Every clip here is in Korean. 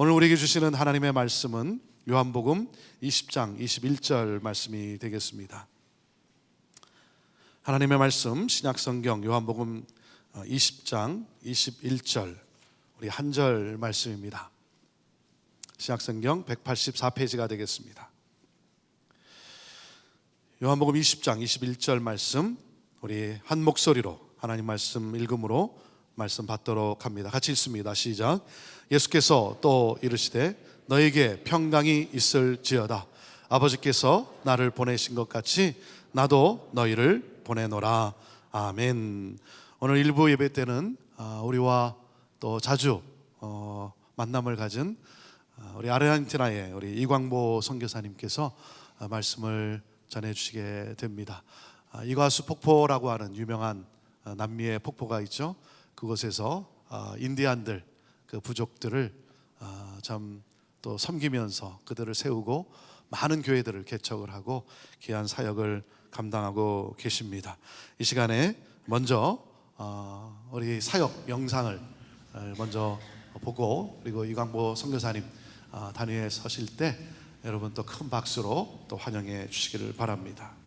오늘 우리에게 주시는 하나님의 말씀은 요한복음 20장 21절 말씀이 되겠습니다. 하나님의 말씀 신약 성경 요한복음 20장 21절 우리 한 절 말씀입니다. 신약 성경 184페이지가 되겠습니다. 요한복음 20장 21절 말씀 우리 한 목소리로 하나님 말씀 읽음으로 말씀 받도록 합니다. 같이 읽습니다. 시작. 예수께서 또 이르시되 너에게 평강이 있을지어다. 아버지께서 나를 보내신 것 같이 나도 너희를 보내노라. 아멘. 오늘 일부 예배 때는 아, 우리와 또 자주 어, 만남을 가진 아, 우리 아르헨티나의 우리 이광보 선교사님께서 아, 말씀을 전해 주시게 됩니다. 아, 이과수 폭포라고 하는 유명한 아, 남미의 폭포가 있죠. 그곳에서 아, 인디안들 그 부족들을 아, 참또 섬기면서 그들을 세우고 많은 교회들을 개척을 하고 귀한 사역을 감당하고 계십니다. 이 시간에 먼저 어, 우리 사역 영상을 먼저 보고 그리고 이광보 선교사님 어, 단위에 서실 때 여러분 또 큰 박수로 또 환영해 주시기를 바랍니다.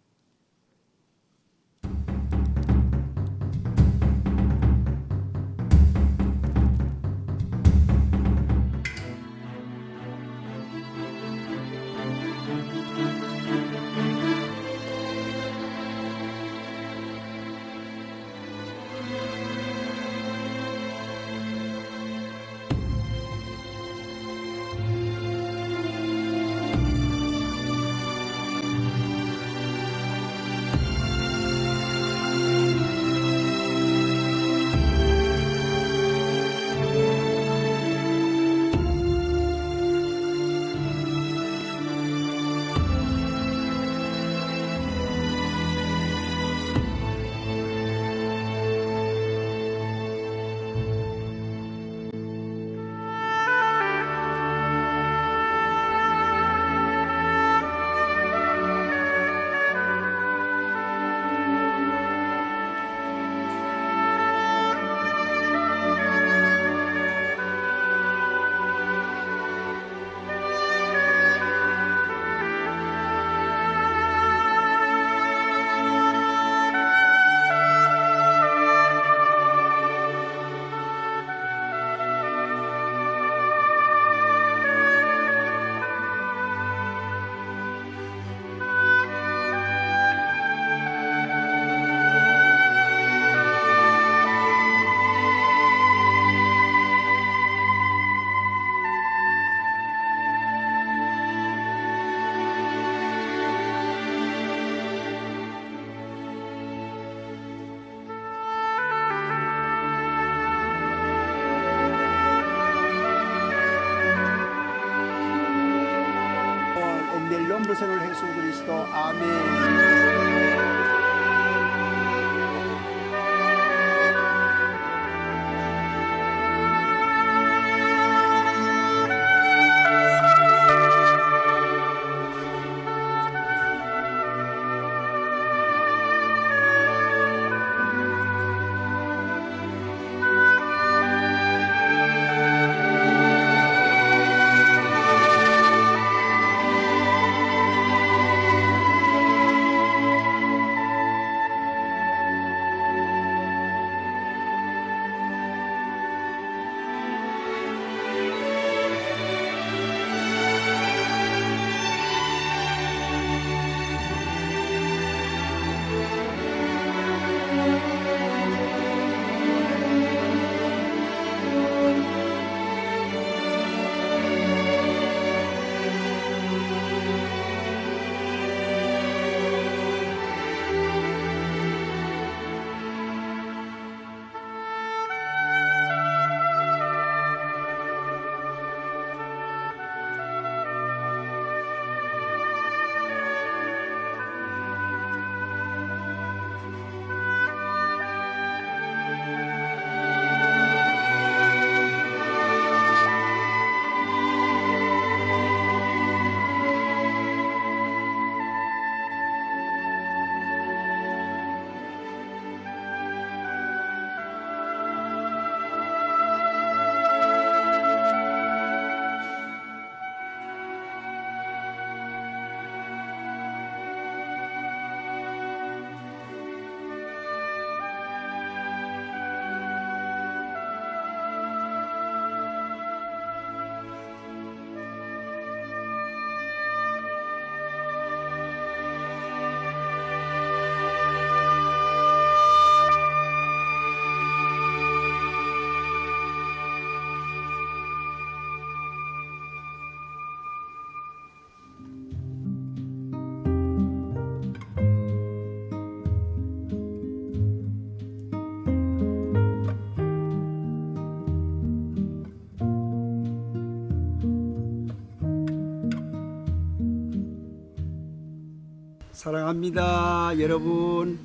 사랑합니다, 여러분.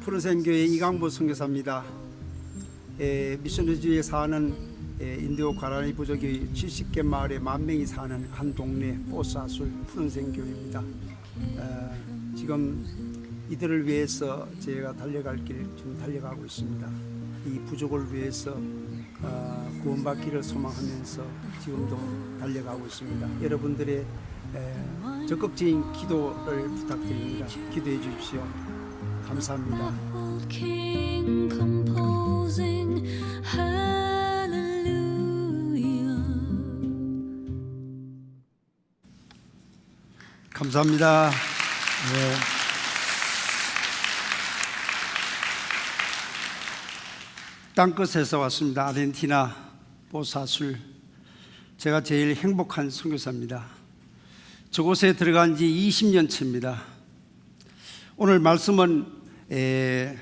푸른생교회 이강보 선교사입니다. 에, 미션주에 사는 에, 인도 가라니 부족의 70개 마을에 만 명이 사는 한 동네 보사술 푸른생교회입니다. 어, 지금 이들을 위해서 제가 달려갈 길 지금 달려가고 있습니다. 이 부족을 위해서 어, 구원받기를 소망하면서 지금도 달려가고 있습니다. 여러분들의 에, 적극적인 기도를 부탁드립니다. 기도해 주십시오. 감사합니다. 감사합니다. 네. 땅끝에서 왔습니다. 아르헨티나 보사술. 제가 제일 행복한 선교사입니다. 저곳에 들어간 지 20년 차입니다. 오늘 말씀은 에,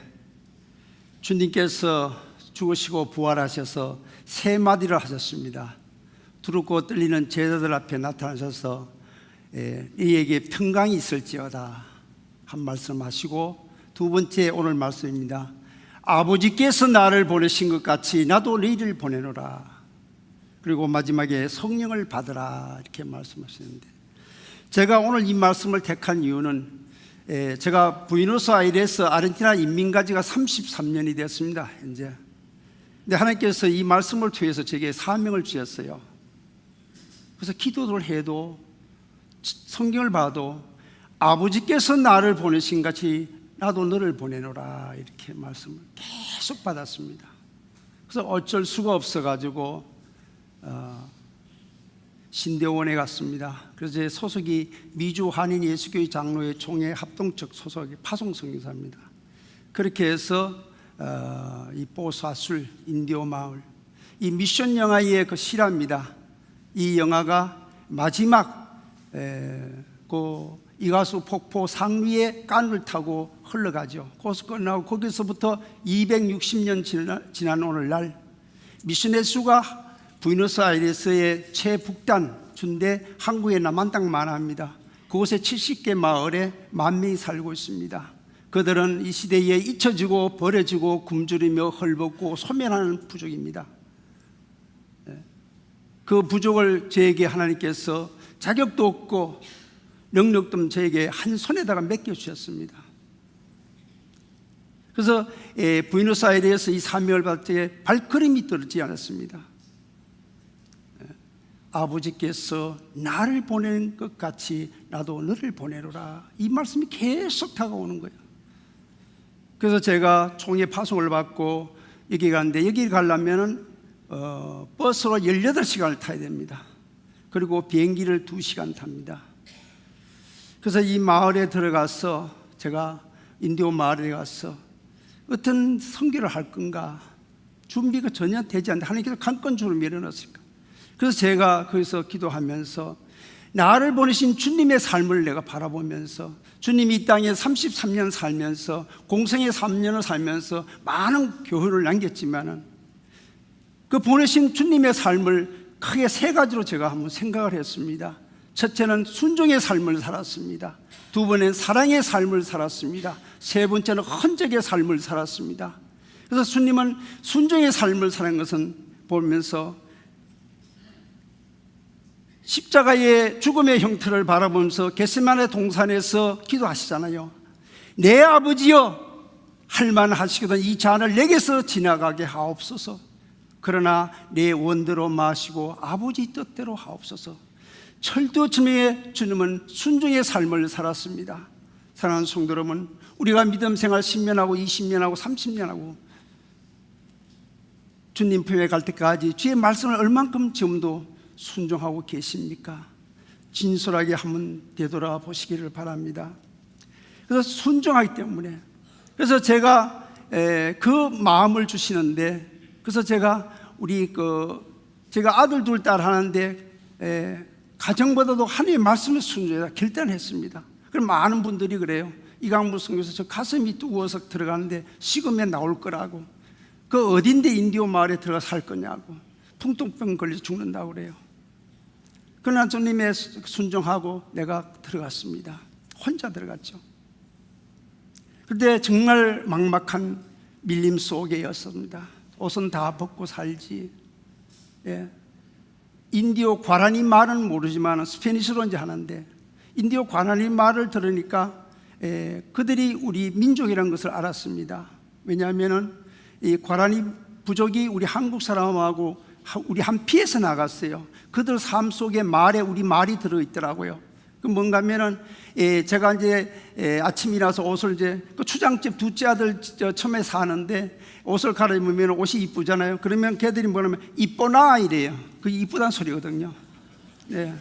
주님께서 죽으시고 부활하셔서 세 마디를 하셨습니다. 두렵고 떨리는 제자들 앞에 나타나셔서 에, 이에게 평강이 있을지어다 한 말씀하시고 두 번째 오늘 말씀입니다. 아버지께서 나를 보내신 것 같이 나도 너희를 보내노라. 그리고 마지막에 성령을 받으라 이렇게 말씀하시는데 제가 오늘 이 말씀을 택한 이유는 에, 제가 부이노스 아이레스 아르헨티나 인민가지가 33년이 됐습니다 현재. 근데 하나님께서 이 말씀을 통해서 제게 사명을 주셨어요. 그래서 기도를 해도 성경을 봐도 아버지께서 나를 보내신 같이 나도 너를 보내노라 이렇게 말씀을 계속 받았습니다. 그래서 어쩔 수가 없어 가지고 어, 신대원에 갔습니다. 그래서 제 소속이 미주 한인 예수교회 장로회 총회 합동적 소속이 파송 성교사입니다. 그렇게 해서 어, 이 보사술 인디오 마을 이 미션 영화의 그 실화입니다. 이 영화가 마지막 에, 그 이가수 폭포 상류에 깐을 타고 흘러가죠. 거기서 끝나고 거기서부터 260년 지난, 지난 오늘날 미션의 수가 부이노스아이레스의 최북단 준대 한국의 남한 땅만 합니다. 그곳에 70개 마을에 만 명이 살고 있습니다. 그들은 이 시대에 잊혀지고 버려지고 굶주리며 헐벗고 소멸하는 부족입니다. 그 부족을 저에게 하나님께서 자격도 없고 능력도 저에게 한 손에다가 맡겨 주셨습니다. 그래서 에, 부이노스아이레스에서 이 사명을 받을 때 발걸음이 떨어지지 않았습니다. 에, 아버지께서 나를 보낸 것 같이 나도 너를 보내노라 이 말씀이 계속 다가오는 거예요. 그래서 제가 총회 파송을 받고 여기 가는데 여기 가려면은 어, 버스로 18시간을 타야 됩니다. 그리고 비행기를 2시간 탑니다. 그래서 이 마을에 들어가서 제가 인디오 마을에 가서 어떤 선교를 할 건가 준비가 전혀 되지 않는데 하나님께서 강권주로 밀어넣었을까 그래서 제가 거기서 기도하면서 나를 보내신 주님의 삶을 내가 바라보면서 주님이 이 땅에 33년 살면서 공생의 3년을 살면서 많은 교훈을 남겼지만은 그 보내신 주님의 삶을 크게 세 가지로 제가 한번 생각을 했습니다. 첫째는 순종의 삶을 살았습니다. 두 번은 사랑의 삶을 살았습니다. 세 번째는 헌적의 삶을 살았습니다. 그래서 주님은 순종의 삶을 사는 것은 보면서 십자가의 죽음의 형태를 바라보면서 겟세만의 동산에서 기도하시잖아요. 내 아버지여 할만 하시거든 이 잔을 내게서 지나가게 하옵소서. 그러나 내 원대로 마시고 아버지 뜻대로 하옵소서. 철도쯤에 주님은 순종의 삶을 살았습니다. 사랑하는 성도 여러분, 우리가 믿음 생활 10년하고 20년하고 30년하고 주님 품에 갈 때까지 주의 말씀을 얼만큼 지금도 순종하고 계십니까? 진솔하게 한번 되돌아 보시기를 바랍니다. 그래서 순종하기 때문에 그래서 제가 에, 그 마음을 주시는데 그래서 제가 우리 그 제가 아들 둘 딸 하는데 에, 가정보다도 하나님의 말씀을 순종해서 결단했습니다. 그럼 많은 분들이 그래요. 이강무 성교사 저 가슴이 뜨거워서 들어가는데 식으면 나올 거라고. 그 어딘데 인디오 마을에 들어가 살 거냐고. 풍통병 걸려서 죽는다고 그래요. 그러나 주님의 순종하고 내가 들어갔습니다. 혼자 들어갔죠. 그때 정말 막막한 밀림 속에였습니다. 옷은 다 벗고 살지. 예. 인디오 과라니 말은 모르지만 스페니쉬로 이제 하는데 인디오 과라니 말을 들으니까 예, 그들이 우리 민족이라는 것을 알았습니다. 왜냐하면은 이 과라니 부족이 우리 한국 사람하고 하- 우리 한 피에서 나갔어요. 그들 삶 속에 말에 우리 말이 들어 있더라고요. 그 뭔가면은 예, 제가 이제 예, 아침이라서 옷을 이제 그 추장집 둘째 아들 저 처음에 사는데 옷을 갈아입으면 옷이 이쁘잖아요. 그러면 걔들이 뭐냐면 이뻐나 이래요. 그 이쁘다는 소리거든요. 예.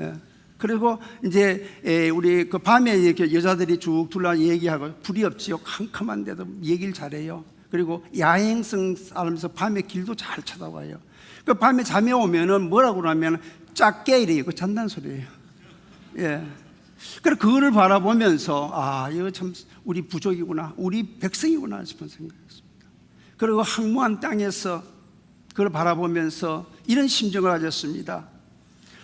예. 그리고 이제 예, 우리 그 밤에 이렇게 여자들이 쭉 둘러 얘기하고 불이 없지요. 캄캄한데도 얘기를 잘해요. 그리고 야행성 사람에서 밤에 길도 잘 찾아와요. 그 밤에 잠에 오면은 뭐라고 그러면 작게 이래요. 그 잔다는 소리예요. 예. 그래 그거를 바라보면서 아 이거 참 우리 부족이구나, 우리 백성이구나 싶은 생각이었습니다. 그리고 항무한 땅에서 그걸 바라보면서 이런 심정을 가졌습니다.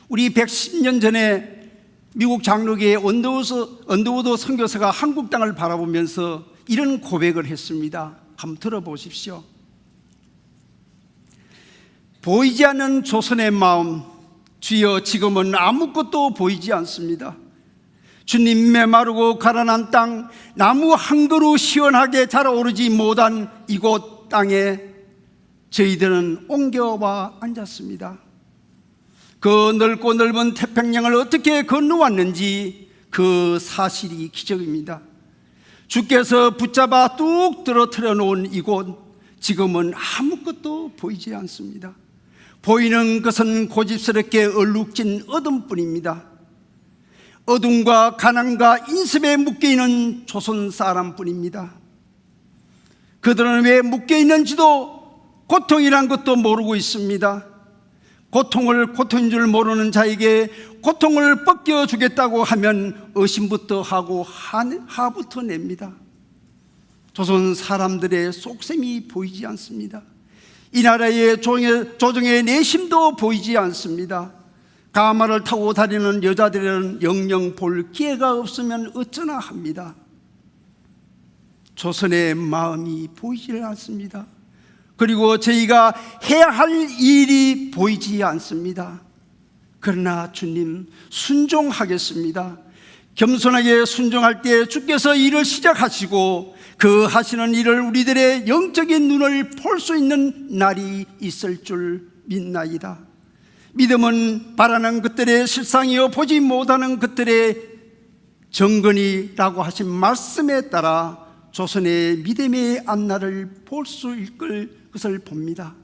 우리 110년 전에 미국 장로교의 언더우드, 언더우드 선교사가 한국 땅을 바라보면서 이런 고백을 했습니다. 한번 들어보십시오. 보이지 않는 조선의 마음, 주여 지금은 아무것도 보이지 않습니다. 주님 메마르고 가라난 땅, 나무 한 그루 시원하게 자라오르지 못한 이곳 땅에 저희들은 옮겨와 앉았습니다. 그 넓고 넓은 태평양을 어떻게 건너왔는지 그 사실이 기적입니다. 주께서 붙잡아 뚝 떨어뜨려 놓은 이곳, 지금은 아무것도 보이지 않습니다. 보이는 것은 고집스럽게 얼룩진 어둠뿐입니다. 어둠과 가난과 인습에 묶여 있는 조선 사람뿐입니다. 그들은 왜 묶여 있는지도 고통이란 것도 모르고 있습니다. 고통을 고통인 줄 모르는 자에게 고통을 벗겨 주겠다고 하면 의심부터 하고 한- 하부터 냅니다. 조선 사람들의 속셈이 보이지 않습니다. 이 나라의 조정의, 내심도 보이지 않습니다. 가마를 타고 다니는 여자들은 영영 볼 기회가 없으면 어쩌나 합니다. 조선의 마음이 보이질 않습니다. 그리고 저희가 해야 할 일이 보이지 않습니다. 그러나 주님 순종하겠습니다. 겸손하게 순종할 때 주께서 일을 시작하시고 그 하시는 일을 우리들의 영적인 눈을 볼 수 있는 날이 있을 줄 믿나이다. 믿음은 바라는 것들의 실상이요 보지 못하는 것들의 정근이라고 하신 말씀에 따라 조선의 믿음의 앞날을 볼수 있을 것을 봅니다.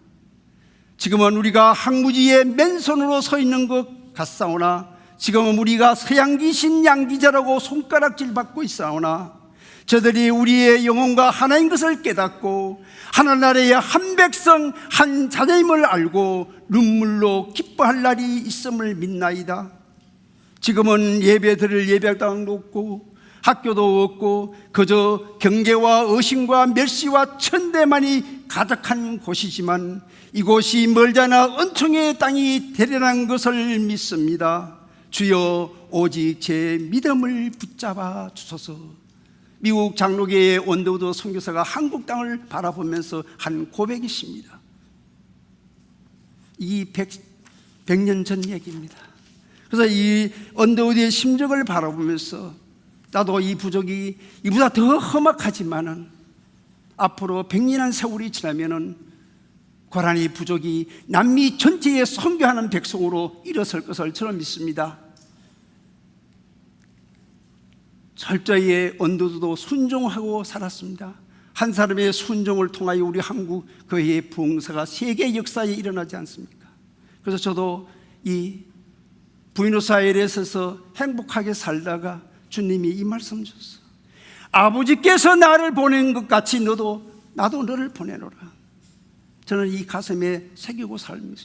지금은 우리가 항무지에 맨손으로 서 있는 것 같사오나 지금은 우리가 서양기신 양기자라고 손가락질 받고 있사오나 저들이 우리의 영혼과 하나인 것을 깨닫고 하나나라의 한 백성 한 자녀임을 알고 눈물로 기뻐할 날이 있음을 믿나이다. 지금은 예배 드릴 예배당도 없고 학교도 없고 그저 경계와 의심과 멸시와 천대만이 가득한 곳이지만 이곳이 멀잖아 은총의 땅이 되려난 것을 믿습니다. 주여 오직 제 믿음을 붙잡아 주소서. 미국 장로계의 원더우드 선교사가 한국 땅을 바라보면서 한 고백이십니다. 이 100, 100년 전 얘기입니다. 그래서 이 언더우드의 심정을 바라보면서 나도 이 부족이 이보다 더 험악하지만은 앞으로 백년한 세월이 지나면은 고라니 부족이 남미 전체에 선교하는 백성으로 일어설 것을 저는 믿습니다. 철저히 언도도 순종하고 살았습니다. 한 사람의 순종을 통하여 우리 한국 교회의 부흥사가 세계 역사에 일어나지 않습니까? 그래서 저도 이 부이노스아이레스에서 행복하게 살다가 주님이 이 말씀 주셨어. 아버지께서 나를 보낸 것 같이 너도 나도 너를 보내노라. 저는 이 가슴에 새기고 삽니다.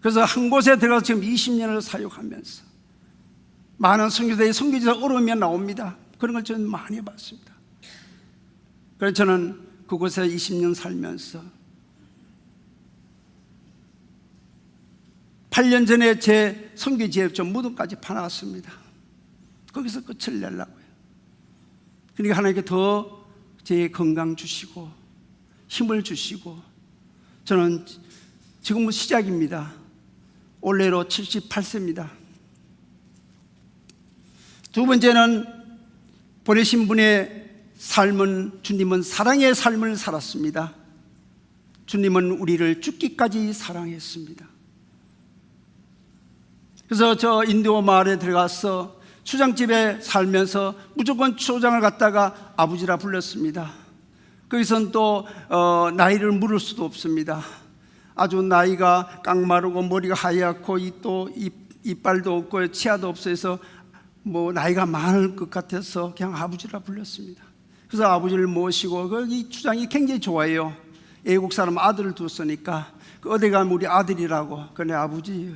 그래서 한 곳에 들어가서 지금 20년을 사역하면서 많은 선교사의 선교지에서 어려우면 나옵니다. 그런 걸 저는 많이 봤습니다. 그래서 저는 그곳에 20년 살면서 8년 전에 제 선교지에 좀 무덤까지 파놨습니다. 거기서 끝을 내려고요. 그러니까 하나님께 더 제 건강 주시고 힘을 주시고 저는 지금은 시작입니다. 올해로 78세입니다. 두 번째는 보내신 분의 삶은 주님은 사랑의 삶을 살았습니다. 주님은 우리를 죽기까지 사랑했습니다. 그래서 저 인도 마을에 들어가서 수장집에 살면서 무조건 초장을 갖다가 아버지라 불렀습니다. 거기선 또 어, 나이를 물을 수도 없습니다. 아주 나이가 깡마르고 머리가 하얗고 또 이빨도 없고 치아도 없어서 뭐 나이가 많을 것 같아서 그냥 아버지라 불렀습니다. 그래서 아버지를 모시고 거기 주장이 굉장히 좋아요. 애국 사람 아들을 뒀으니까 그 어디 가면 우리 아들이라고 그래 아버지.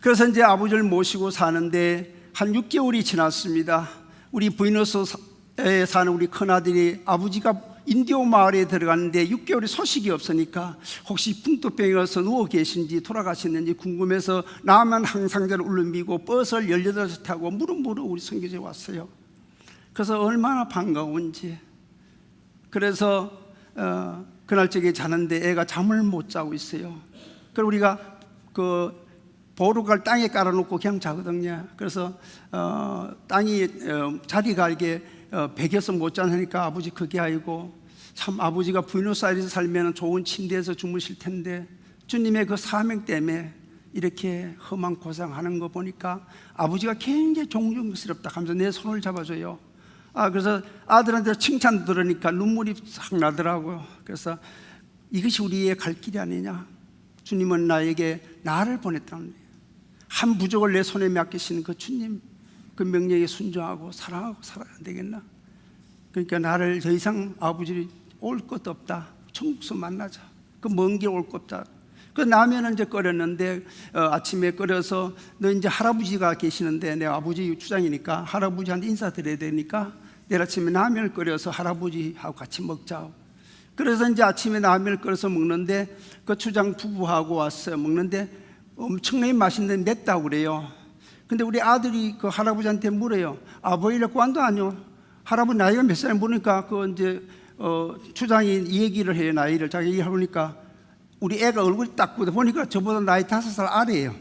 그래서 이제 아버지를 모시고 사는데 한 6개월이 지났습니다. 우리 부이너스에 사는 우리 큰아들이 아버지가 인디오 마을에 들어갔는데 6개월이 소식이 없으니까 혹시 풍토병이 와서 누워 계신지 돌아가셨는지 궁금해서 나만 항상대로 울름이고 버스를 18시 타고 무릎무릎 우리 선교지에 왔어요. 그래서 얼마나 반가운지. 그래서 어, 그날 저기 자는데 애가 잠을 못 자고 있어요. 그래서 우리가 그 보루갈 땅에 깔아놓고 그냥 자거든요. 그래서 어, 땅이 어, 자리가 이게 어, 베겨서 못 자니까 아버지 그게 아니고 참 아버지가 부이노스아이레스 살면 좋은 침대에서 주무실 텐데 주님의 그 사명 때문에 이렇게 험한 고생하는 거 보니까 아버지가 굉장히 존경스럽다 하면서 내 손을 잡아줘요. 아 그래서 아들한테 칭찬 들으니까 눈물이 싹 나더라고요. 그래서 이것이 우리의 갈 길이 아니냐. 주님은 나에게 나를 보냈다는 거예요. 한 부족을 내 손에 맡기시는 그 주님 그 명령에 순종하고 사랑하고 살아야 안 되겠나? 그러니까 나를 더 이상 아버지 올 것도 없다. 천국서 만나자. 그 먼 길 올 것 없다. 그 라면을 이제 끓였는데 어, 아침에 끓여서 너 이제 할아버지가 계시는데 내 아버지 주장이니까 할아버지한테 인사드려야 되니까 내일 아침에 라면을 끓여서 할아버지하고 같이 먹자. 그래서 이제 아침에 라면을 끓여서 먹는데 그 주장 부부하고 왔어요. 먹는데 엄청나게 맛있는데 맵다고 그래요. 근데 우리 아들이 그 할아버지한테 물어요. 아버지를 관도 아니요. 할아버지 나이가 몇살 물으니까 그 이제 어, 추장이 이 얘기를 해요. 나이를. 자기 얘기하니까 우리 애가 얼굴이 딱 보니까 저보다 나이 다섯 살 아래예요.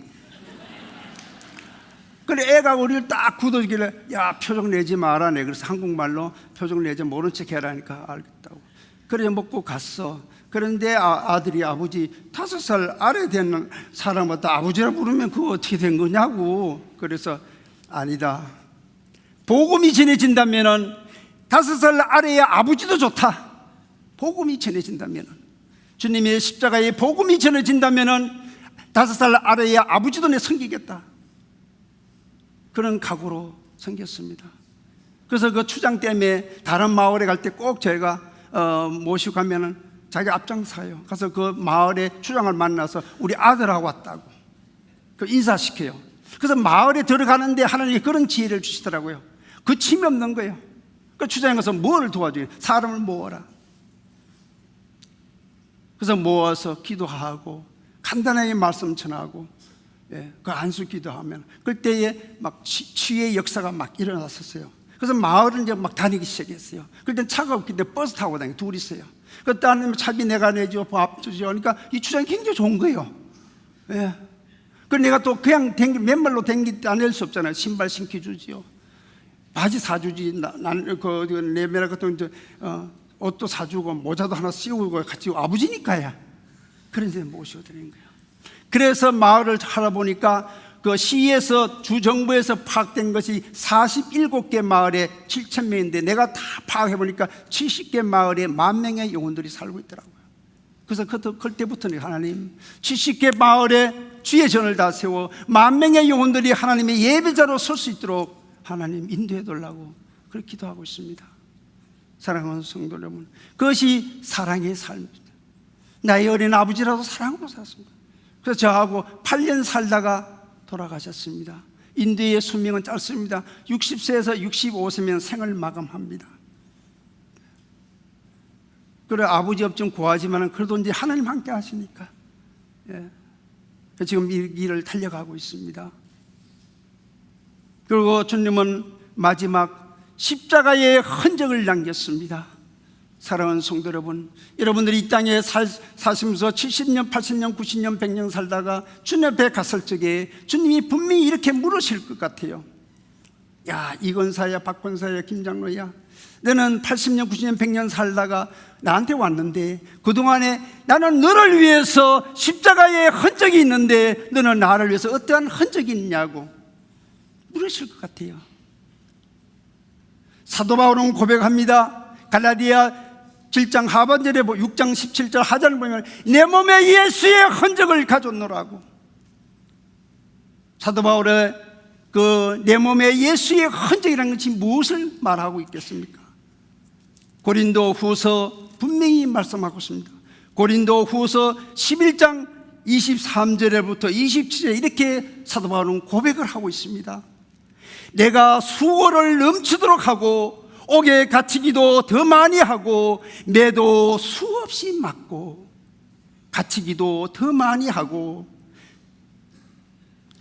그래 애가 우리를 딱 굳어지길래 야 표정 내지 말아내. 그래서 한국말로 표정 내지 모른 척 해라니까 알겠다고. 그래 먹고 갔어. 그런데 아, 들이 아버지 다섯 살 아래 되는 사람한테 아버지라 부르면 그거 어떻게 된 거냐고. 그래서 아니다. 복음이 전해진다면은 다섯 살 아래의 아버지도 좋다 복음이 전해진다면은 주님의 십자가의 복음이 전해진다면은 다섯 살 아래의 아버지도 내 섬기겠다 그런 각오로 생겼습니다. 그래서 그 추장 때문에 다른 마을에 갈 때 꼭 저희가 어, 모시고 가면은 자기 앞장서요. 가서 그 마을의 추장을 만나서 우리 아들하고 왔다고 그 인사시켜요. 그래서 마을에 들어가는데 하나님이 그런 지혜를 주시더라고요. 그 침이 없는 거예요. 그 추장에 가서 뭘 도와줘요? 사람을 모아라. 그래서 모아서 기도하고 간단하게 말씀 전하고 예, 그 안수 기도하면 그때에 막 치, 치유의 역사가 막 일어났었어요. 그래서 마을을 이제 막 다니기 시작했어요. 그때 차가 없기 때문에 버스 타고 다니고 둘이 있어요. 그때 하나님 차비 내가 내줘, 밥 주죠. 그러니까 이 주장이 굉장히 좋은 거예요. 예. 그 내가 또 그냥 댕기, 맨발로 댕기 다닐 수 없잖아요. 신발 신겨주지요. 바지 사주지. 나는 그, 그 내메라 같은 이제 어, 옷도 사주고 모자도 하나 씌우고 같이 아버지니까야. 그런 데 드리는 거예요. 그래서 마을을 살아보니까 그 시에서 주정부에서 파악된 것이 47개 마을에 7천 명인데 내가 다 파악해 보니까 70개 마을에 만 명의 영혼들이 살고 있더라고요. 그래서 그때부터는 하나님 70개 마을에 주의 전을 다 세워 만 명의 영혼들이 하나님의 예배자로 설 수 있도록 하나님 인도해 달라고 그렇게 기도하고 있습니다. 사랑하는 성도 여러분, 그것이 사랑의 삶입니다. 나의 어린 아버지라도 사랑으로 살았습니다. 그래서 저하고 8년 살다가 돌아가셨습니다. 인도의 수명은 짧습니다. 60세에서 65세면 생을 마감합니다. 그래 아버지 없좀 구하지만 그래도 이제 하나님 함께 하시니까 예. 지금 이 길을 달려가고 있습니다. 그리고 주님은 마지막 십자가의 흔적을 남겼습니다. 사랑하는 성도 여러분, 여러분들이 이 땅에 살, 사시면서 70년, 80년, 90년, 100년 살다가 주님 앞에 갔을 적에 주님이 분명히 이렇게 물으실 것 같아요. 야, 이건사야, 박건사야, 김장로야. 너는 80년, 90년, 100년 살다가 나한테 왔는데 그동안에 나는 너를 위해서 십자가의 흔적이 있는데 너는 나를 위해서 어떠한 흔적이 있냐고 물으실 것 같아요. 사도 바울은 고백합니다. 갈라디아 7장 하반절에 6장 17절 하반을 보면 내 몸에 예수의 흔적을 가졌노라고. 사도 바울의 그 내 몸에 예수의 흔적이라는 것이 무엇을 말하고 있겠습니까? 고린도 후서 분명히 말씀하고 있습니다. 고린도 후서 11장 23절에부터 27절 이렇게 사도 바울은 고백을 하고 있습니다. 내가 수고를 넘치도록 하고 옥에 갇히기도 더 많이 하고 매도 수없이 맞고 갇히기도 더 많이 하고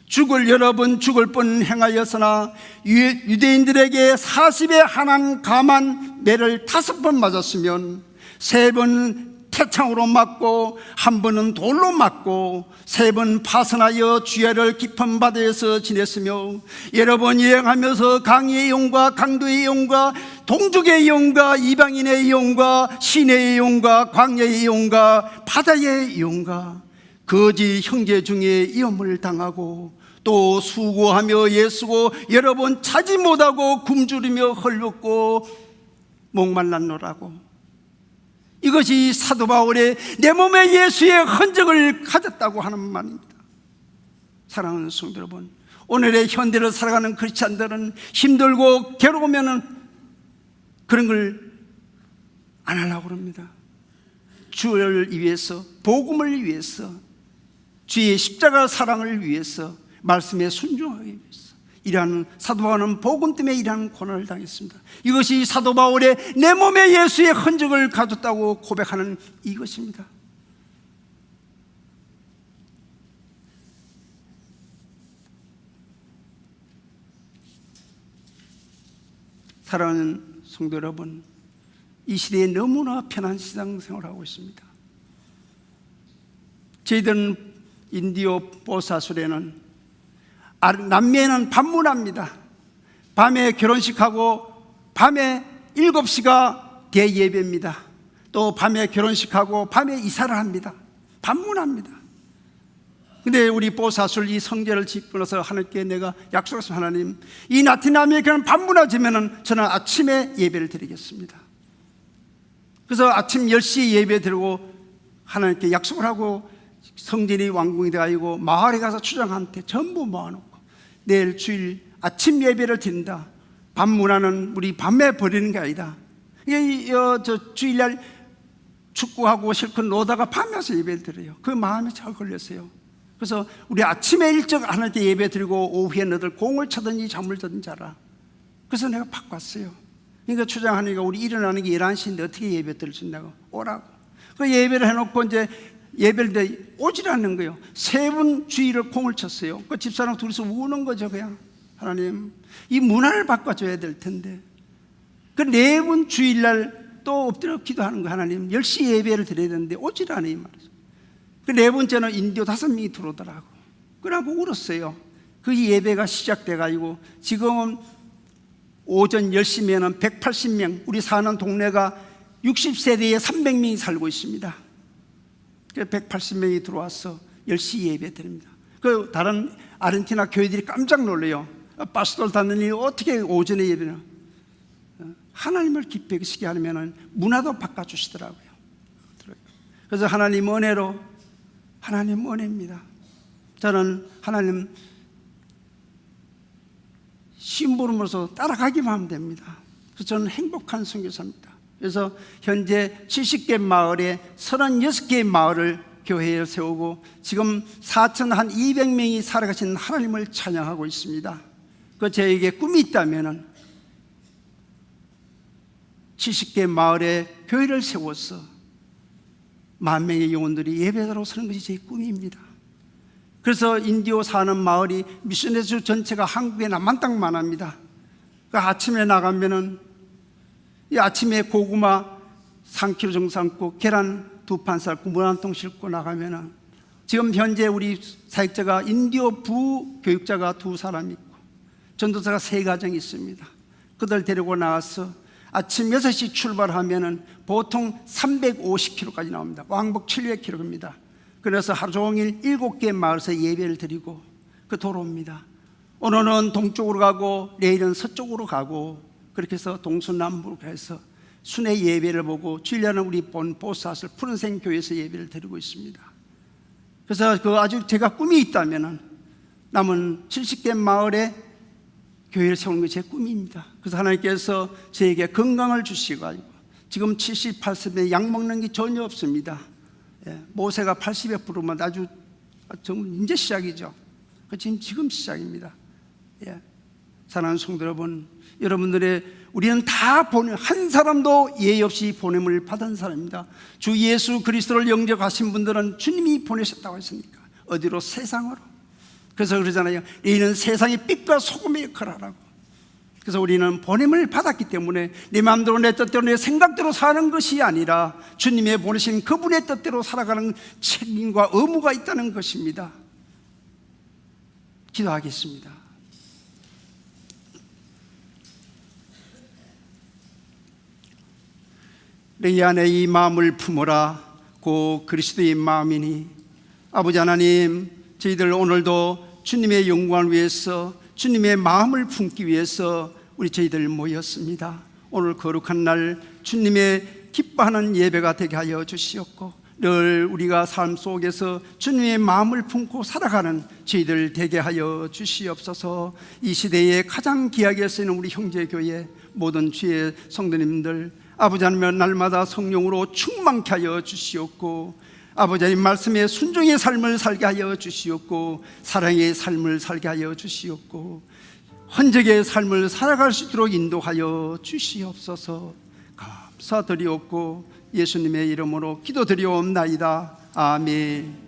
죽을 여러 번 죽을 뻔 행하였으나 유- 유대인들에게 40에 한한 감한 매를 다섯 번 맞았으면 세 번 태창으로 맞고 한 번은 돌로 맞고 세 번 파선하여 주야를 깊은 바다에서 지냈으며 여러 번 여행하면서 강의 영과 강도의 영과 동족의 영과 이방인의 영과 시내의 영과 광야의 영과 바다의 영과 거지 형제 중에 위험을 당하고 또 수고하며 예수고 여러 번 차지 못하고 굶주리며 헐벗고 목말랐노라고 이것이 사도 바울의 내 몸에 예수의 흔적을 가졌다고 하는 말입니다. 사랑하는 성도 여러분 오늘의 현대를 살아가는 크리스찬들은 힘들고 괴로우면 그런 걸 안 하려고 합니다. 주를 위해서 복음을 위해서 주의 십자가 사랑을 위해서 말씀에 순종하기 위해서 일하는 사도 바울은 복음 때문에 일하는 고난을 당했습니다. 이것이 사도 바울의 내 몸에 예수의 흔적을 가졌다고 고백하는 이것입니다. 사랑하는 성도 여러분, 이 시대에 너무나 편한 시장 생활하고 있습니다. 저희들은 인디오 보사술에는 아, 남미에는 밤문합니다. 밤에 결혼식하고 밤에 7시가 대예배입니다. 또 밤에 결혼식하고 밤에 이사를 합니다. 밤문합니다. 근데 우리 보사술 이 성제를 나서 하나님께 내가 약속했습니다. 하나님, 이 라틴 아메리카는 밤문화지면은 저는 아침에 예배를 드리겠습니다. 그래서 아침 10시에 예배 드리고 하나님께 약속을 하고 성전이 완공이 돼가지고 마을에 가서 추장한테 전부 모아놓고 내일 주일 아침 예배를 드린다. 밤 문화는 우리 밤에 버리는 게 아니다. 이게 어, 저 주일날 축구하고 실컷 놀다가 밤에 와서 예배를 드려요. 그 마음에 잘 걸렸어요. 그래서 우리 아침에 일찍 하나님께 예배 드리고 오후에 너들 공을 차든지 잠을 자든지 하라. 그래서 내가 바꿨어요. 그러니까 추장하니까 우리 일어나는 게 11시인데 어떻게 예배 드릴 수 있냐고 오라고. 그 예배를 해놓고 이제 예배를 않는 거예요. 세 분 주일을 공을 쳤어요. 그 집사람 둘이서 우는 거죠, 그냥. 하나님, 이 문화를 바꿔줘야 될 텐데. 그 네 분 주일날 또 엎드려 기도하는 거 하나님. 10시 예배를 드려야 되는데 않아요, 이 말이죠. 그 네 번째는 인디오 다섯 명이 들어오더라고. 그러고 울었어요. 그 예배가 시작돼가지고 지금은 오전 10시면은 180명, 우리 사는 동네가 60세대에 300명이 살고 있습니다. 180명이 들어와서 10시 예배 드립니다. 그 다른 아르헨티나 교회들이 깜짝 놀래요. 파스토를 닫는 일이 어떻게 오전에 예배나? 하나님을 기쁘시게 하려면 문화도 바꿔주시더라고요. 그래서 하나님 은혜로 하나님 은혜입니다. 저는 하나님 심부름으로서 따라가기만 하면 됩니다. 그래서 저는 행복한 선교사입니다. 그래서 현재 70개 마을에 36개의 마을을 교회에 세우고 지금 4천 한 200명이 살아가신 하나님을 찬양하고 있습니다. 그 저에게 꿈이 있다면은 70개 마을에 교회를 세워서 만 명의 영혼들이 예배자로 서는 것이 제 꿈입니다. 그래서 인디오 사는 마을이 미션에서 전체가 한국의 남한 땅만 합니다. 그 아침에 나가면은 이 아침에 고구마 3kg 정도 삶고 계란 두 판 삶고 물 한 통 싣고 나가면은 지금 현재 우리 사역자가 인디오 부 교육자가 두 사람 있고 전도사가 세 가정 있습니다. 그들 데리고 나와서 아침 6시 출발하면은 보통 350km까지 나옵니다. 왕복 700km입니다. 그래서 하루 종일 7개 마을에서 예배를 드리고 그 도로입니다. 오늘은 동쪽으로 가고 내일은 서쪽으로 가고 그렇게 해서 동서남북으로 해서 순회 예배를 보고 주일날은 우리 본 보사슬 푸른생 교회에서 예배를 드리고 있습니다. 그래서 그 아주 제가 꿈이 있다면은 남은 70개 마을에 교회를 세우는 게 제 꿈입니다. 그래서 하나님께서 저에게 건강을 주시고 지금 78세에 약 먹는 게 전혀 없습니다. 예, 모세가 80에 부르면 아주 정말 이제 시작이죠. 그 지금 지금 시작입니다. 예. 사랑하는 성도 여러분, 여러분들의 우리는 다 보내 한 사람도 예의 없이 보냄을 받은 사람입니다. 주 예수 그리스도를 영접하신 분들은 주님이 보내셨다고 했으니까 어디로 세상으로. 그래서 그러잖아요. 너희는 세상의 빛과 소금의 역할을 하라고. 그래서 우리는 보냄을 받았기 때문에 내 마음대로 내 뜻대로 내 생각대로 사는 것이 아니라 주님의 보내신 그분의 뜻대로 살아가는 책임과 의무가 있다는 것입니다. 기도하겠습니다. 내 안에 이 마음을 품어라. 고 그리스도의 마음이니. 아버지 하나님 저희들 오늘도 주님의 영광을 위해서 주님의 마음을 품기 위해서 우리 저희들 모였습니다. 오늘 거룩한 날 주님의 기뻐하는 예배가 되게 하여 주시옵고 늘 우리가 삶 속에서 주님의 마음을 품고 살아가는 저희들 되게 하여 주시옵소서. 이 시대에 가장 귀하게 쓰이는 우리 형제교회 모든 주의 성도님들 아버지 하나님 날마다 성령으로 충만케 하여 주시옵고 아버지 하나님 말씀에 순종의 삶을 살게 하여 주시옵고 사랑의 삶을 살게 하여 주시옵고 헌적의 삶을 살아갈 수 있도록 인도하여 주시옵소서. 감사드리옵고 예수님의 이름으로 기도드리옵나이다. 아멘